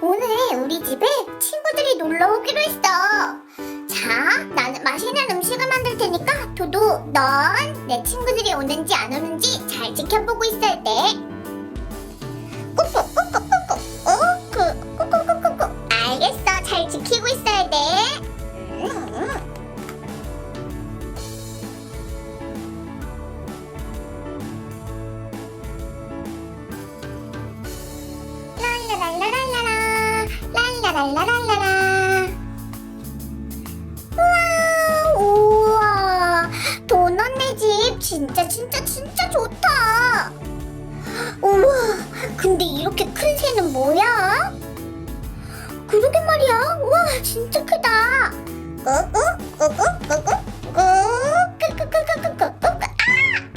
오늘 우리 집에 친구들이 놀러 오기로 했어. 자, 나는 맛있는 음식을 만들 테니까 도도, 넌 내 친구들이 오는지 안 오는지 잘 지켜보고 있어야 돼. 진짜 진짜 진짜 좋다. 우와 근데 이렇게 큰 새는 뭐야? 그러게 말이야. 우와 진짜 크다. 꾸꾸 꾸꾸 꾸꾸 꾸꾸꾸꾸꾸꾸꾸 아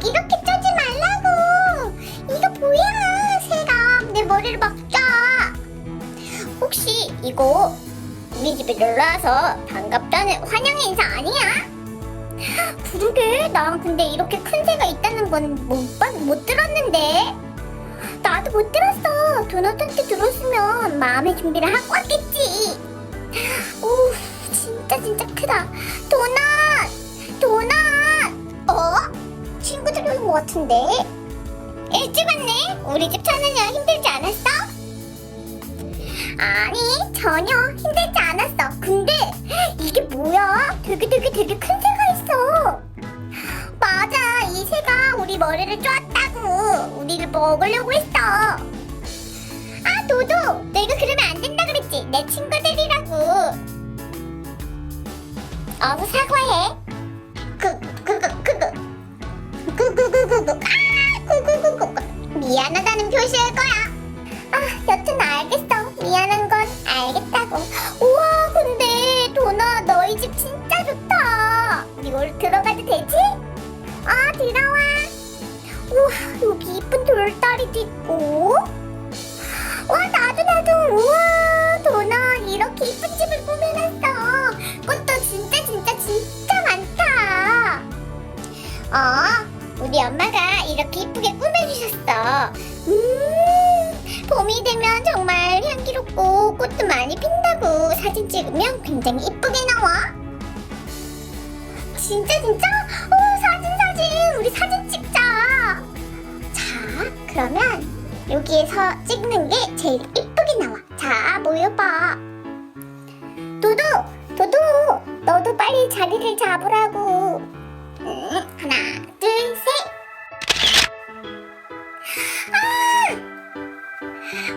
이렇게 쪼지 말라고. 이거 뭐야 새가. 내 머리를 막자 혹시 이거 우리 집에 놀러 와서 반갑다는 환영의 인사 아니야? 그러게? 난 근데 이렇게 큰 새가 있다는 건못 못 들었는데. 나도 못 들었어. 도넛한테 들었으면 마음의 준비를 하고 왔겠지. 오 진짜 진짜 크다. 도넛! 도넛! 어? 친구들 오는 것 같은데? 일찍 왔네. 우리 집 찾느냐 힘들지 않았어? 아니 전혀 힘들지 않았어. 근데 이게 뭐야? 되게 되게 되게 큰 우리 머리를 쪼았다고. 우리를 먹으려고 했어. 아 도도. 내가 그러면 안 된다 그랬지. 내 친구들이라고. 어서 사과해. 미안하다는 표시일 거야. 아, 여튼 알겠어. 미안한 건 알겠다고. 돌다리도 있고. 와, 나도 나도. 우와, 도넛 이렇게 이쁜 집을 꾸며놨어. 꽃도 진짜 진짜 진짜 많다. 어, 우리 엄마가 이렇게 이쁘게 꾸며주셨어. 음, 봄이 되면 정말 향기롭고 꽃도 많이 핀다고 사진 찍으면 굉장히 이쁘게 나와. 진짜 진짜? 오, 사진 사진. 우리 사진. 자, 그러면 여기에서 찍는 게 제일 이쁘게 나와. 자, 모여봐. 도도, 도도, 너도 빨리 자리를 잡으라고. 음, 하나, 둘, 셋. 아!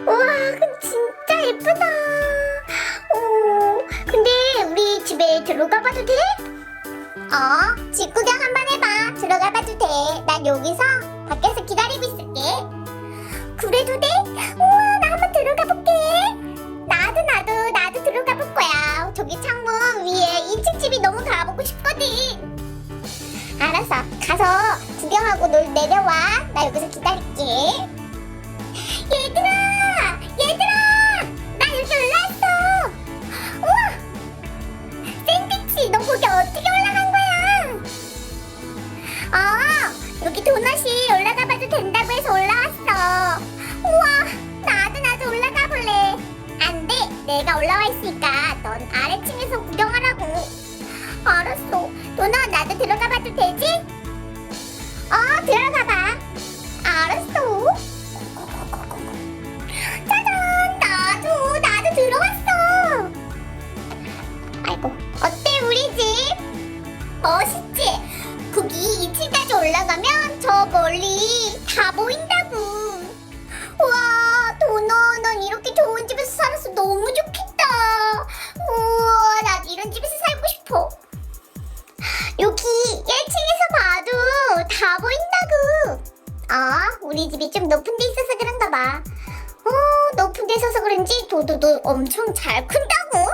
우와, 그 진짜 예쁘다. 오, 근데 우리 집에 들어가 봐도 돼? 어, 집 구경 한번 해봐. 들어가 봐도 돼. 난 여기서 밖에서 기다리고 있을게. 그래도 돼? 우와, 나 한번 들어가 볼게. 나도 나도 나도 들어가 볼 거야. 저기 창문 위에 2층 집이 너무 가보고 싶거든. 알았어. 가서 구경하고 놀 내려와. 나 여기서 기다릴게. 있으니까 넌 아래층에서 있어서 그런지 도도도 엄청 잘 큰다고.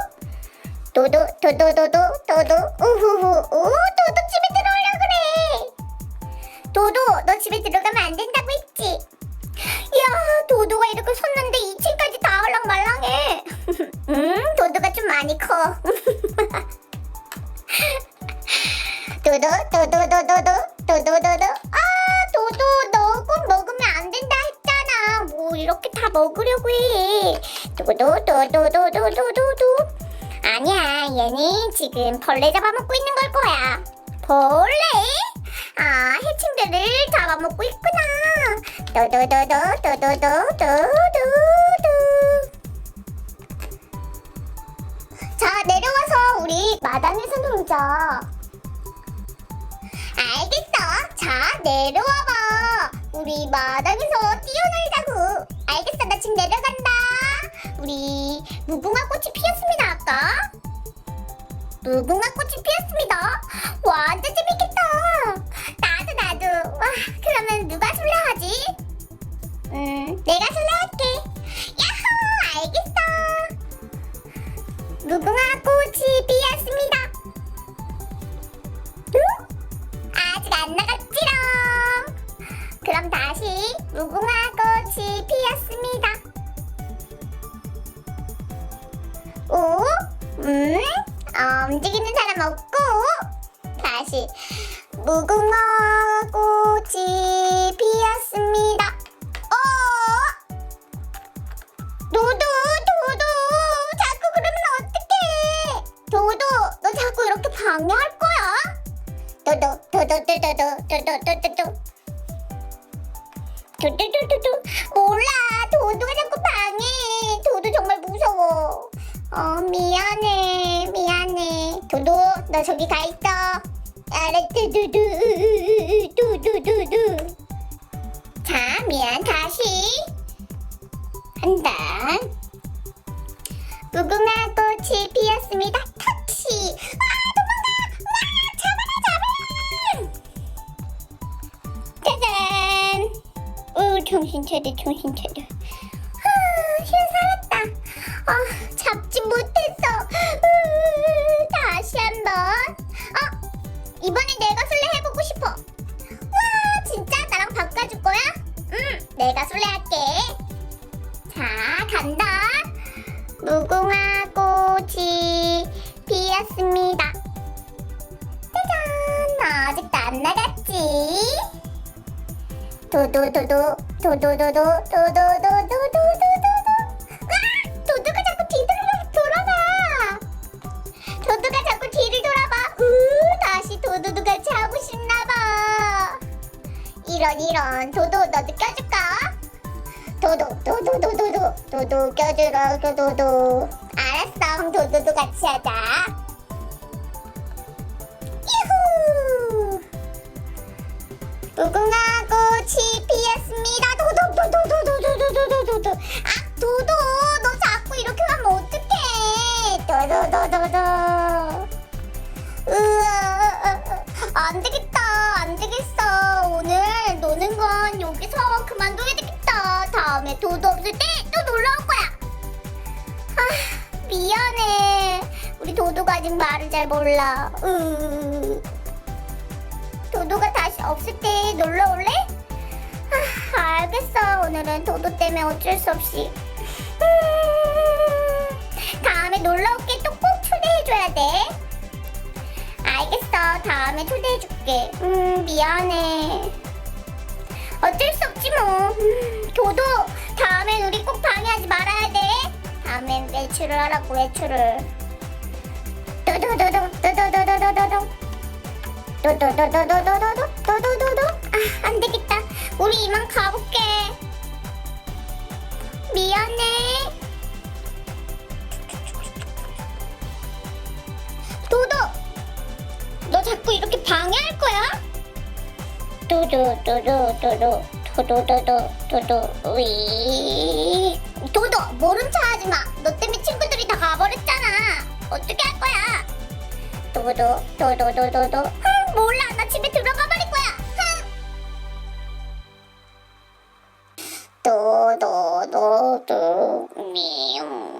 도도, 도도도도, 도도, 우후후, 오, 도도 집에 들어오려 그래. 도도, 너 집에 들어가면 안 된다고 했지? 야, 도도가 이렇게 섰는데 2층까지 다 올랑말랑해. 음, 도도가 좀 많이 커. 도도, 도도 도도 도, 도도도도. 도도도도도도도도도 아니야 얘는 지금 벌레 잡아먹고 있는 걸 거야. 벌레? 아 해충들을 잡아먹고 있구나. 도도도도도도도도도도 자 내려와서 우리 마당에서 놀자. 알겠어. 자 내려와봐. 우리 마당에서 뛰어놀자고. 알겠어 나 지금 내려간다 우리 무궁화 꽃이 피었습니다 아까. 무궁화 꽃이 피었습니다. 완전 재밌겠다. 나도 나도. 와 어, 움직이는 사람 없고 다시 무궁화 꽃이 피었습니다. 어? 도도 도도 자꾸 그러면 어떡해? 도도 너 자꾸 이렇게 방해할 거야? 도도 도도 도도 도도 도도 도도 너 저기 가 있어. 알았어 도도 도도도도 자 미안 다시. 한다 무궁화 꽃이 피었습니다. 터치! 아 도망가 와 잡아라 잡아라 짜잔! 오 정신 차려 정신 차려. 아, 휴 살았다. 아 이번엔 내가 술래 해보고 싶어. 와, 진짜 나랑 바꿔줄 거야? 응, 내가 술래 할게. 자, 간다. 무궁화 꽃이 피었습니다. 짜잔, 아직도 안 나갔지? 도도도도, 도도도도, 도도도도도. 이런 이런. 도도 너도 껴줄까? 도도 도도 도도 도 도도 껴주라 그 도도. 알았어. 그럼 도도도 같이 하자. 이후! 무궁화 꽃이 피었습니다. 도도 도도 도도 도도 도도 도도 아 도도. 너 자꾸 이렇게 하면 어떡해? 도도 도도 도 으아. 안 되겠다. 안 되겠어. 오늘 노는 건 여기서 그만둬야 되겠다. 다음에 도도 없을 때 또 놀러 올 거야. 아, 미안해. 우리 도도가 아직 말을 잘 몰라. 으. 도도가 다시 없을 때 놀러 올래? 아, 알겠어. 오늘은 도도 때문에 어쩔 수 없이. 음, 다음에 놀러 올게. 또 꼭 초대해줘야 돼. 알겠어. 다음에 초대해줄게. 음, 미안해. 어쩔 수 없지 뭐. 음, 도도, 다음엔 우리 꼭 방해하지 말아야 돼. 다음엔 외출을 하라고, 외출을. 도도도도, 도도도도도도도. 도도도도도도도도도도도 아 안 되겠다 우리 이만 가볼게 도도도도 도도 도도 도도 도도 위 도도 모른 척 하지 마 너 때문에 친구들이 다 가버렸잖아. 어떻게 할 거야? 도도 도도 도도 도. 흥 몰라. 나 집에 들어가 버릴 거야. 흥 도도 도도 미용